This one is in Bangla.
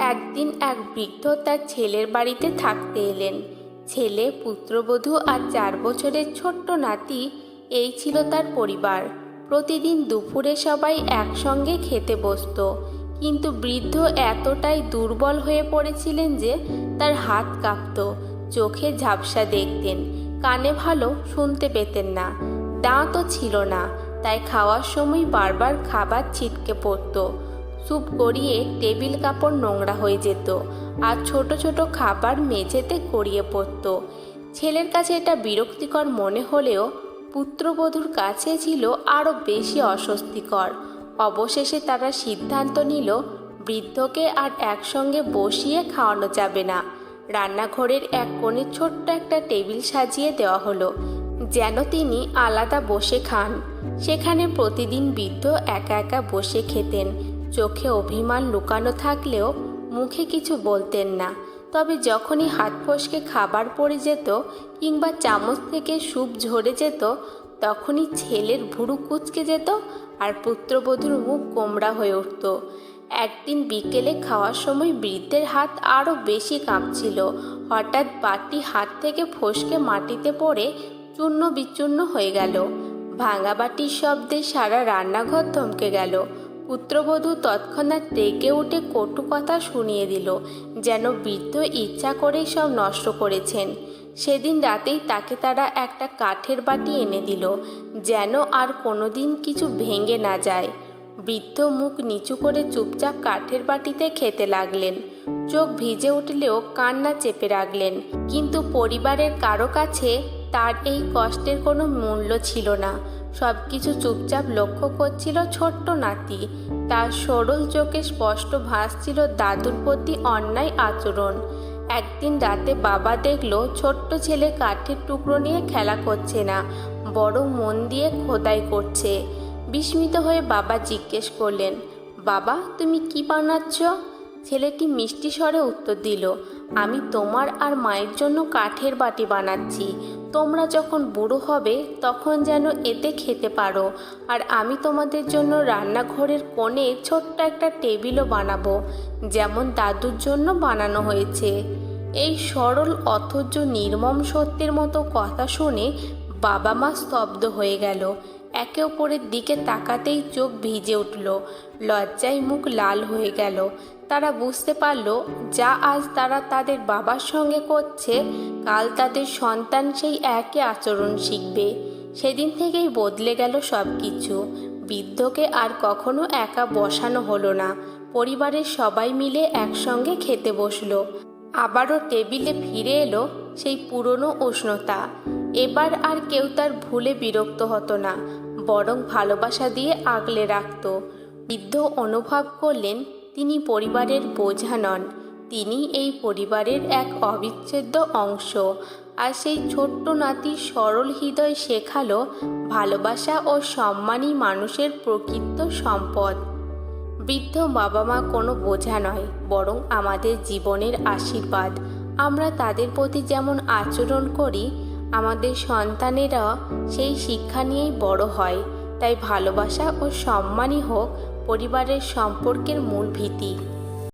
একদিন এক বৃদ্ধ তার ছেলের বাড়িতে থাকতে এলেন। ছেলে, পুত্রবধূ আর চার বছরের ছোট্ট নাতি, এই ছিল তার পরিবার। প্রতিদিন দুপুরে সবাই একসঙ্গে খেতে বসতো। কিন্তু বৃদ্ধ এতটাই দুর্বল হয়ে পড়েছিলেন যে তার হাত কাঁপত, চোখে ঝাপসা দেখতেন, কানে ভালো শুনতে পেতেন না। দাঁতও ছিল না, তাই খাওয়ার সময় বারবার খাবার ছিটকে পড়তো। স্যুপ গড়িয়ে টেবিল কাপড় নোংরা হয়ে যেত আর ছোট ছোট খাবার মেঝেতে গড়িয়ে পড়ত। ছেলের কাছে এটা বিরক্তিকর মনে হলেও পুত্রবধূর কাছে ছিল আরও বেশি অস্বস্তিকর। অবশেষে তারা সিদ্ধান্ত নিল, বৃদ্ধকে আর একসঙ্গে বসিয়ে খাওয়ানো যাবে না। রান্নাঘরের এক কোণে ছোট্ট একটা টেবিল সাজিয়ে দেওয়া হলো, যেন তিনি আলাদা বসে খান। সেখানে প্রতিদিন বৃদ্ধ একা একা বসে খেতেন। চোখে অভিমান লুকানো থাকলেও মুখে কিছু বলতেন না। তবে যখনই হাত ফসকে খাবার পড়ে যেত কিংবা চামচ থেকে স্যুপ ঝরে যেত, তখনই ছেলের ভুরু কুচকে যেত আর পুত্রবধূর মুখ কোমড়া হয়ে উঠত। একদিন বিকেলে খাওয়ার সময় বৃদ্ধের হাত আরও বেশি কাঁপছিল। হঠাৎ বাটি হাত থেকে ফসকে মাটিতে পড়ে চূর্ণ বিচূর্ণ হয়ে গেল। ভাঙা বাটির শব্দে সারা রান্নাঘর থমকে গেল। পুত্রবধূ তৎক্ষণাৎ রেগে উঠে কটু কথা শুনিয়ে দিল, যেন বৃদ্ধ ইচ্ছা করেই সব নষ্ট করেছেন। সেদিন রাতেই তাকে তারা একটা কাঠের বাটি এনে দিল, যেন আর কোনোদিন কিছু ভেঙে না যায়। বৃদ্ধ মুখ নিচু করে চুপচাপ কাঠের বাটিতে খেতে লাগলেন। চোখ ভিজে উঠলেও কান্না চেপে রাখলেন, কিন্তু পরিবারের কারও কাছে তার এই কষ্টের কোনো মূল্য ছিল না। সব কিছু চুপচাপ লক্ষ্য করছিল ছোট্ট নাতি। তার সরল চোখে স্পষ্ট ভাসছিল দাদুর প্রতি অন্যায় আচরণ। একদিন রাতে বাবা দেখল ছোট্ট ছেলে কাঠের টুকরো নিয়ে খেলা করছে না বড় মন দিয়ে খোদাই করছে। বিস্মিত হয়ে বাবা জিজ্ঞেস করলেন, বাবা, তুমি কি বানাচ্ছ? ছেলেটি মিষ্টি স্বরে উত্তর দিল আমি তোমার আর মায়ের জন্য কাঠের বাটি বানাচ্ছি। তোমরা যখন বুড়ো হবে, তখন যেন এতে খেতে পারো। আর আমি তোমাদের জন্য রান্নাঘরের কোণে ছোট্ট একটা টেবিলও বানাবো, যেমন দাদুর জন্য বানানো হয়েছে। এই সরল, অথচ নির্মম সত্যের মতো কথা শুনে বাবা মা স্তব্ধ হয়ে গেল। একে অপরের দিকে তাকাতেই চোখ ভিজে উঠল। লজ্জায় মুখ লাল হয়ে গেল। তারা বুঝতে পারল, যা আজ তারা তাদের বাবার সঙ্গে করছে, কাল তাদের সন্তান সেই একই আচরণ শিখবে। সেদিন থেকেই বদলে গেল সব কিছু বৃদ্ধকে আর কখনো একা বসানো হলো না। পরিবারের সবাই মিলে একসঙ্গে খেতে বসল। আবারও টেবিলে ফিরে এলো সেই পুরনো উষ্ণতা। এবার আর কেউ তার ভুলে বিরক্ত হতো না, বরং ভালোবাসা দিয়ে আগলে রাখত। বৃদ্ধ অনুভব করলেন, তিনি পরিবারের বোঝা নন। তিনি এই পরিবারের এক অবিচ্ছেদ্য অংশ। আর সেই ছোট্ট নাতি সরল হৃদয় শেখালো ভালোবাসা ও সম্মানই মানুষের প্রকৃত সম্পদ। বৃদ্ধ বাবা মা কোনো বোঝা নয়, বরং আমাদের জীবনের আশীর্বাদ। আমরা তাদের প্রতি যেমন আচরণ করি আমাদের সন্তানেরা সেই শিক্ষা নিয়েই বড় হয়। তাই ভালোবাসা ও সম্মানই হোক পরিবারের সম্পর্কের মূল ভিত্তি